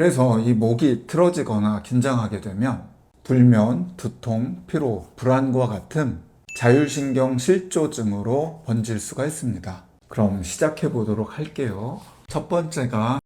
그래서 이 목이 틀어지거나 긴장하게 되면 불면, 두통, 피로, 불안과 같은 자율신경 실조증으로 번질 수가 있습니다. 그럼 시작해 보도록 할게요. 첫 번째가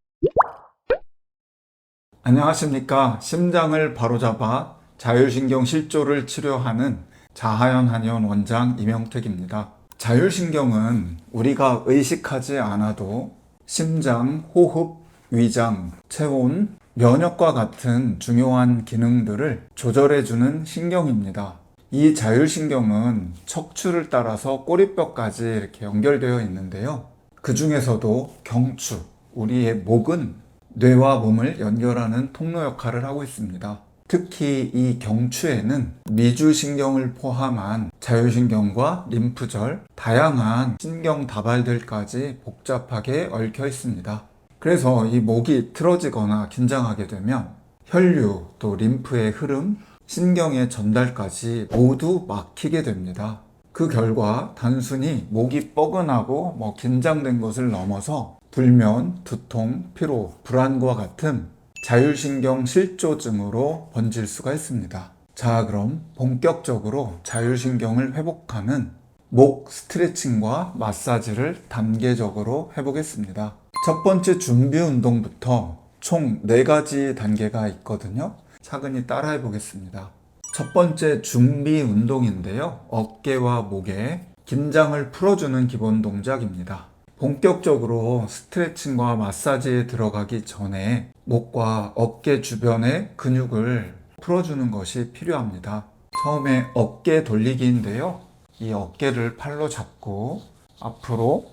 안녕하십니까. 심장을 바로잡아 자율신경 실조를 치료하는 자하연 한의원 원장 이명택입니다. 자율신경은 우리가 의식하지 않아도 심장, 호흡, 위장, 체온, 면역과 같은 중요한 기능들을 조절해주는 신경입니다. 이 자율신경은 척추를 따라서 꼬리뼈까지 이렇게 연결되어 있는데요. 그 중에서도 경추, 우리의 목은 뇌와 몸을 연결하는 통로 역할을 하고 있습니다. 특히 이 경추에는 미주신경을 포함한 자율신경과 림프절, 다양한 신경 다발들까지 복잡하게 얽혀 있습니다. 그래서 이 목이 틀어지거나 긴장하게 되면 혈류, 또 림프의 흐름, 신경의 전달까지 모두 막히게 됩니다. 그 결과 단순히 목이 뻐근하고 뭐 긴장된 것을 넘어서 불면, 두통, 피로, 불안과 같은 자율신경 실조증으로 번질 수가 있습니다. 자, 그럼 본격적으로 자율신경을 회복하는 목 스트레칭과 마사지를 단계적으로 해보겠습니다. 첫 번째 준비 운동부터 총 4가지 단계가 있거든요. 차근히 따라해 보겠습니다. 첫 번째 준비 운동인데요. 어깨와 목에 긴장을 풀어주는 기본 동작입니다. 본격적으로 스트레칭과 마사지에 들어가기 전에 목과 어깨 주변의 근육을 풀어주는 것이 필요합니다. 처음에 어깨 돌리기인데요. 이 어깨를 팔로 잡고 앞으로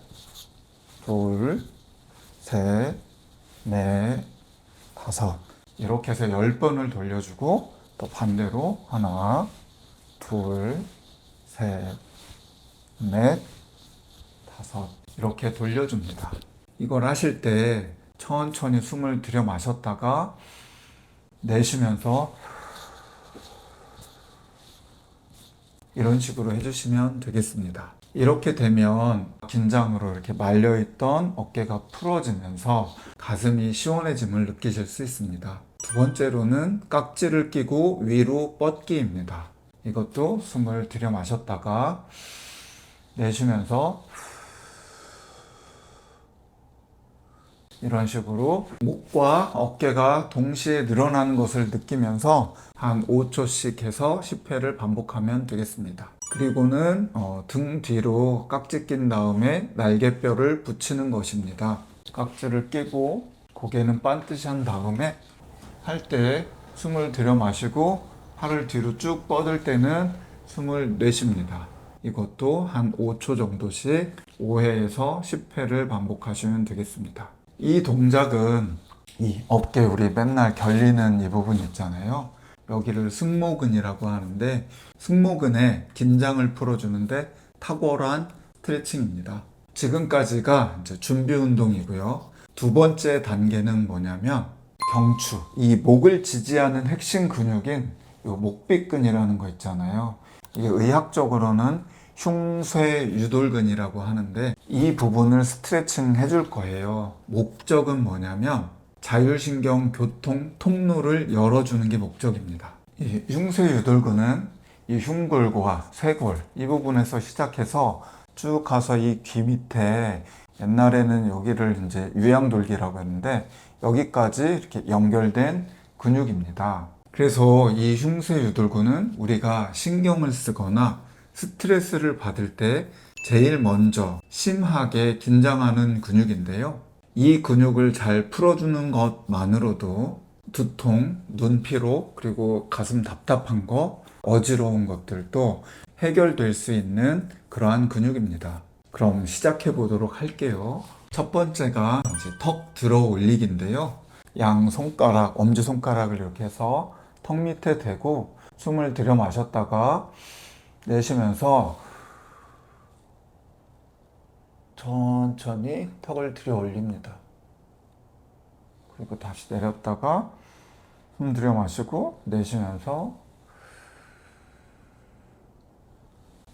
둘, 셋, 넷, 다섯 이렇게 해서 열 번을 돌려주고 또 반대로 하나, 둘, 셋, 넷, 다섯 이렇게 돌려줍니다. 이걸 하실 때 천천히 숨을 들여 마셨다가 내쉬면서 이런 식으로 해주시면 되겠습니다. 이렇게 되면 긴장으로 이렇게 말려있던 어깨가 풀어지면서 가슴이 시원해짐을 느끼실 수 있습니다. 두 번째로는 깍지를 끼고 위로 뻗기입니다. 이것도 숨을 들여 마셨다가 내쉬면서 이런 식으로 목과 어깨가 동시에 늘어나는 것을 느끼면서 한 5초씩 해서 10회를 반복하면 되겠습니다. 그리고는 어, 등 뒤로 깍지 낀 다음에 날개뼈를 붙이는 것입니다. 깍지를 끼고 고개는 반듯이 한 다음에 할 때 숨을 들여 마시고 팔을 뒤로 쭉 뻗을 때는 숨을 내쉽니다. 이것도 한 5초 정도씩 5회에서 10회를 반복하시면 되겠습니다. 이 동작은 이 어깨 우리 맨날 결리는 이 부분 있잖아요. 여기를 승모근이라고 하는데 승모근의 긴장을 풀어주는데 탁월한 스트레칭입니다. 지금까지가 이제 준비 운동이고요. 두 번째 단계는 뭐냐면 경추. 이 목을 지지하는 핵심 근육인 이 목비근이라는 거 있잖아요. 이게 의학적으로는 흉쇄 유돌근이라고 하는데 이 부분을 스트레칭 해줄 거예요. 목적은 뭐냐면 자율신경 교통 통로를 열어주는 게 목적입니다. 이 흉쇄 유돌근은 이 흉골과 쇄골 이 부분에서 시작해서 쭉 가서 이 귀 밑에 옛날에는 여기를 이제 유양돌기라고 했는데 여기까지 이렇게 연결된 근육입니다. 그래서 이 흉쇄 유돌근은 우리가 신경을 쓰거나 스트레스를 받을 때 제일 먼저 심하게 긴장하는 근육인데요. 이 근육을 잘 풀어주는 것만으로도 두통, 눈피로, 그리고 가슴 답답한 거, 어지러운 것들도 해결될 수 있는 그러한 근육입니다. 그럼 시작해 보도록 할게요. 첫 번째가 이제 턱 들어 올리기인데요. 양 손가락, 엄지 손가락을 이렇게 해서 턱 밑에 대고 숨을 들여 마셨다가 내쉬면서 천천히 턱을 들여 올립니다. 그리고 다시 내렸다가 숨 들여 마시고 내쉬면서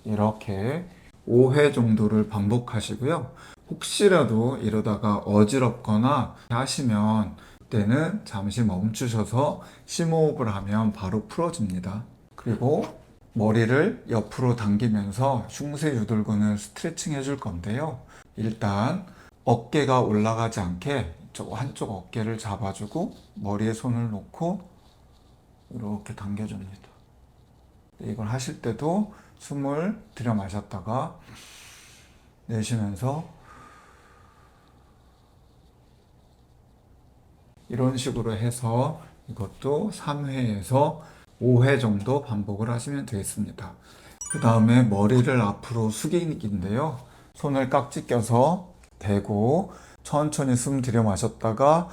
이렇게 5회 정도를 반복하시고요. 혹시라도 이러다가 어지럽거나 하시면 이때는 잠시 멈추셔서 심호흡을 하면 바로 풀어집니다. 그리고 머리를 옆으로 당기면서 흉쇄 유돌근을 스트레칭 해줄 건데요. 일단 어깨가 올라가지 않게 저 한쪽 어깨를 잡아주고 머리에 손을 놓고 이렇게 당겨줍니다. 이걸 하실 때도 숨을 들여 마셨다가 내쉬면서 이런 식으로 해서 이것도 3회에서 5회 정도 반복을 하시면 되겠습니다. 그 다음에 머리를 앞으로 숙이기인데요. 손을 깍지 껴서 대고 천천히 숨 들여 마셨다가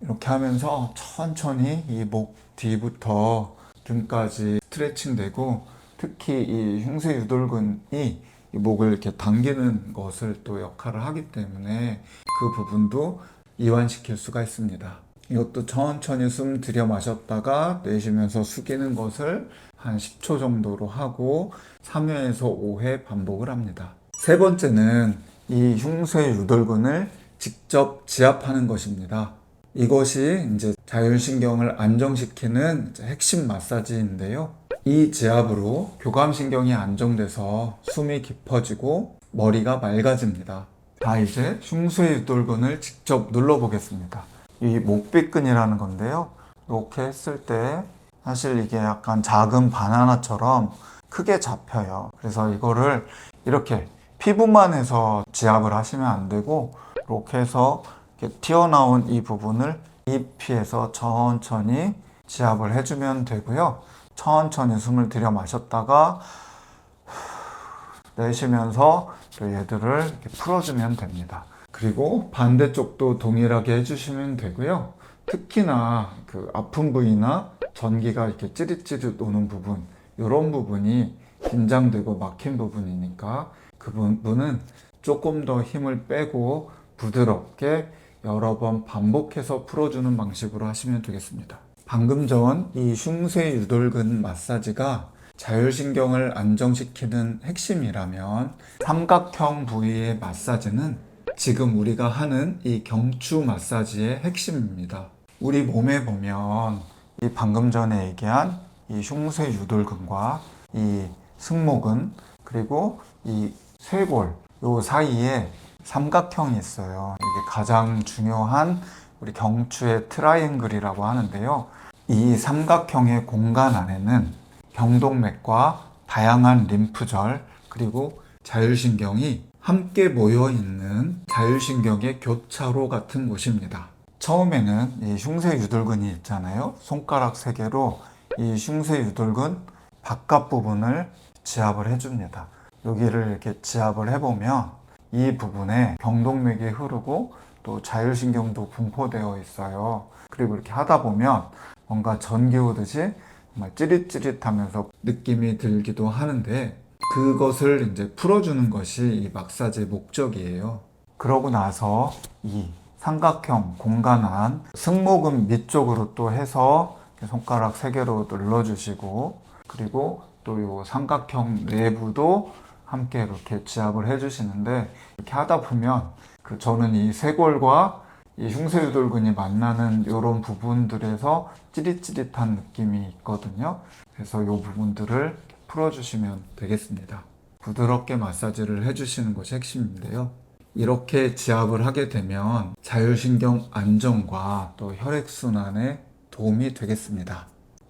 이렇게 하면서 천천히 이 목 뒤부터 등까지 스트레칭 되고 특히 이 흉쇄 유돌근이 이 목을 이렇게 당기는 것을 또 역할을 하기 때문에 그 부분도 이완시킬 수가 있습니다. 이것도 천천히 숨 들여 마셨다가 내쉬면서 숙이는 것을 한 10초 정도로 하고 3회에서 5회 반복을 합니다. 세 번째는 이 흉쇄 유돌근을 직접 지압하는 것입니다. 이것이 이제 자율신경을 안정시키는 핵심 마사지인데요. 이 지압으로 교감신경이 안정돼서 숨이 깊어지고 머리가 맑아집니다. 자, 이제 흉쇄 유돌근을 직접 눌러보겠습니다. 이 목비근이라는 건데요. 이렇게 했을 때 사실 이게 약간 작은 바나나처럼 크게 잡혀요. 그래서 이거를 이렇게 피부만 해서 지압을 하시면 안 되고 이렇게 해서 이렇게 튀어나온 이 부분을 잎피에서 천천히 지압을 해주면 되고요. 천천히 숨을 들여 마셨다가 내쉬면서 또 얘들을 이렇게 풀어주면 됩니다. 그리고 반대쪽도 동일하게 해주시면 되고요. 특히나 그 아픈 부위나 전기가 이렇게 찌릿찌릿 오는 부분, 이런 부분이 긴장되고 막힌 부분이니까 그 부분은 조금 더 힘을 빼고 부드럽게 여러 번 반복해서 풀어주는 방식으로 하시면 되겠습니다. 방금 전 이 흉쇄 유돌근 마사지가 자율신경을 안정시키는 핵심이라면 삼각형 부위의 마사지는 지금 우리가 하는 이 경추 마사지의 핵심입니다. 우리 몸에 보면 이 방금 전에 얘기한 이 흉쇄 유돌근과 이 승모근 그리고 이 쇄골 요 사이에 삼각형이 있어요. 이게 가장 중요한 우리 경추의 트라이앵글이라고 하는데요. 이 삼각형의 공간 안에는 경동맥과 다양한 림프절 그리고 자율신경이 함께 모여 있는 자율신경의 교차로 같은 곳입니다. 처음에는 이 흉쇄 유돌근이 있잖아요. 손가락 세 개로 이 흉쇄 유돌근 바깥 부분을 지압을 해줍니다. 여기를 이렇게 지압을 해보면 이 부분에 경동맥이 흐르고 또 자율신경도 분포되어 있어요. 그리고 이렇게 하다 보면 뭔가 전기 오듯이 정말 찌릿찌릿하면서 느낌이 들기도 하는데 그것을 이제 풀어주는 것이 이 마사지의 목적이에요. 그러고 나서 이 삼각형 공간 안 승모근 밑쪽으로 또 해서 손가락 세 개로 눌러주시고 그리고 또 이 삼각형 내부도 함께 이렇게 지압을 해주시는데 이렇게 하다 보면 그 저는 이 쇄골과 이 흉쇄유돌근이 만나는 이런 부분들에서 찌릿찌릿한 느낌이 있거든요. 그래서 이 부분들을 풀어주시면 되겠습니다. 부드럽게 마사지를 해주시는 것이 핵심인데요. 이렇게 지압을 하게 되면 자율신경 안정과 또 혈액순환에 도움이 되겠습니다.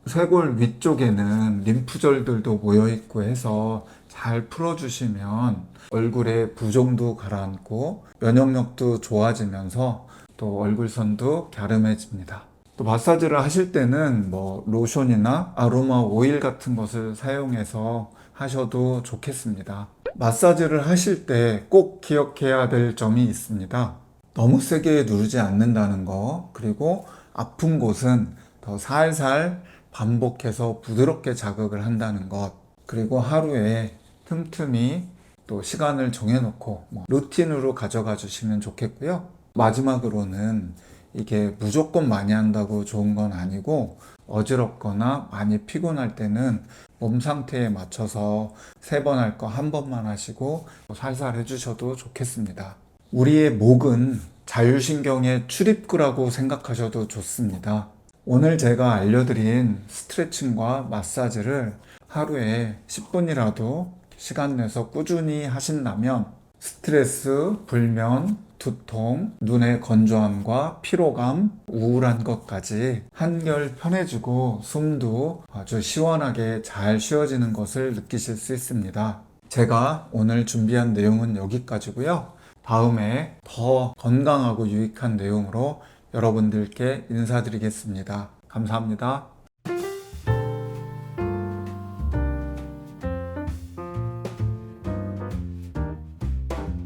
쇄골 위쪽에는 림프절들도 모여있고 해서 잘 풀어주시면 얼굴에 부종도 가라앉고 면역력도 좋아지면서 또 얼굴선도 갸름해집니다. 또 마사지를 하실 때는 뭐 로션이나 아로마 오일 같은 것을 사용해서 하셔도 좋겠습니다. 마사지를 하실 때 꼭 기억해야 될 점이 있습니다. 너무 세게 누르지 않는다는 거, 그리고 아픈 곳은 더 살살 반복해서 부드럽게 자극을 한다는 것, 그리고 하루에 틈틈이 또 시간을 정해놓고 뭐 루틴으로 가져가 주시면 좋겠고요. 마지막으로는 이게 무조건 많이 한다고 좋은 건 아니고 어지럽거나 많이 피곤할 때는 몸 상태에 맞춰서 세 번 할 거 한 번만 하시고 살살 해주셔도 좋겠습니다. 우리의 목은 자율신경의 출입구라고 생각하셔도 좋습니다. 오늘 제가 알려드린 스트레칭과 마사지를 하루에 10분이라도 시간 내서 꾸준히 하신다면 스트레스, 불면, 두통, 눈의 건조함과 피로감, 우울한 것까지 한결 편해지고 숨도 아주 시원하게 잘 쉬어지는 것을 느끼실 수 있습니다. 제가 오늘 준비한 내용은 여기까지고요. 다음에 더 건강하고 유익한 내용으로 여러분들께 인사드리겠습니다. 감사합니다.